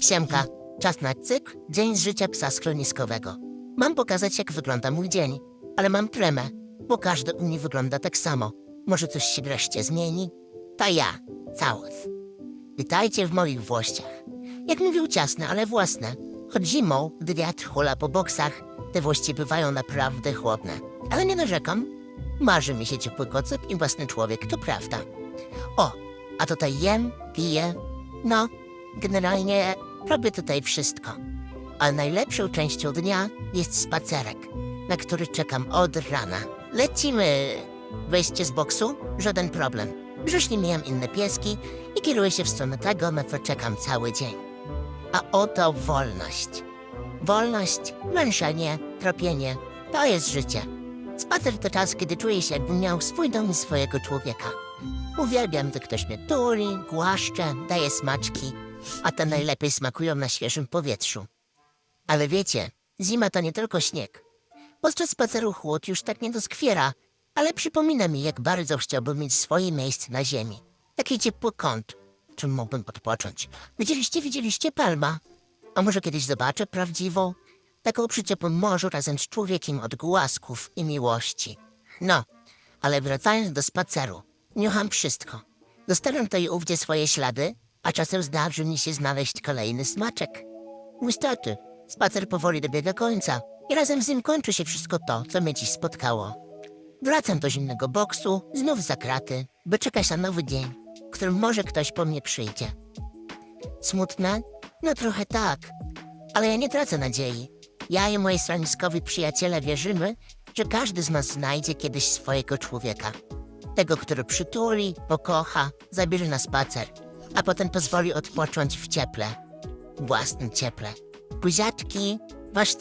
Siemka, czas na cykl Dzień z życia psa schroniskowego. Mam pokazać, jak wygląda mój dzień, ale mam tremę, bo każdy u mnie wygląda tak samo. Może coś się wreszcie zmieni? To ja, Całos. Witajcie w moich włościach. Jak mówił ciasne, ale własne. Choć zimą, gdy wiatr hula po boksach, te włości bywają naprawdę chłodne. Ale nie narzekam. Marzy mi się ciepły kocyp i własny człowiek, to prawda. O, a tutaj jem, piję. No, generalnie robię tutaj wszystko. Ale najlepszą częścią dnia jest spacerek, na który czekam od rana. Lecimy! Wejście z boksu? Żaden problem. Brzusznie mijam inne pieski i kieruję się w stronę tego, na co czekam cały dzień. A oto wolność. Wolność, męczenie, tropienie to jest życie. Spacer to czas, kiedy czuję się, jakbym miał swój dom i swojego człowieka. Uwielbiam, gdy ktoś mnie tuli, głaszcze, daje smaczki, a te najlepiej smakują na świeżym powietrzu. Ale wiecie, zima to nie tylko śnieg. Podczas spaceru chłód już tak nie doskwiera, ale przypomina mi, jak bardzo chciałbym mieć swoje miejsce na ziemi. Taki ciepły kąt, czym mógłbym odpocząć. Widzieliście, widzieliście palma? A może kiedyś zobaczę prawdziwą? Taką przy ciepłym morzu razem z człowiekiem od głasków i miłości. No, ale wracając do spaceru, niucham wszystko. Dostaram to i ówdzie swoje ślady, a czasem zdarzy mi się znaleźć kolejny smaczek. Niestety, spacer powoli dobiega końca i razem z nim kończy się wszystko to, co mnie dziś spotkało. Wracam do zimnego boksu, znów za kraty, by czekać na nowy dzień, w którym może ktoś po mnie przyjdzie. Smutne? No trochę tak, ale ja nie tracę nadziei. Ja i moi schroniskowi przyjaciele wierzymy, że każdy z nas znajdzie kiedyś swojego człowieka. Tego, który przytuli, pokocha, zabierze na spacer, a potem pozwoli odpocząć w cieple. Własnym cieple. Buziaczki, wasz.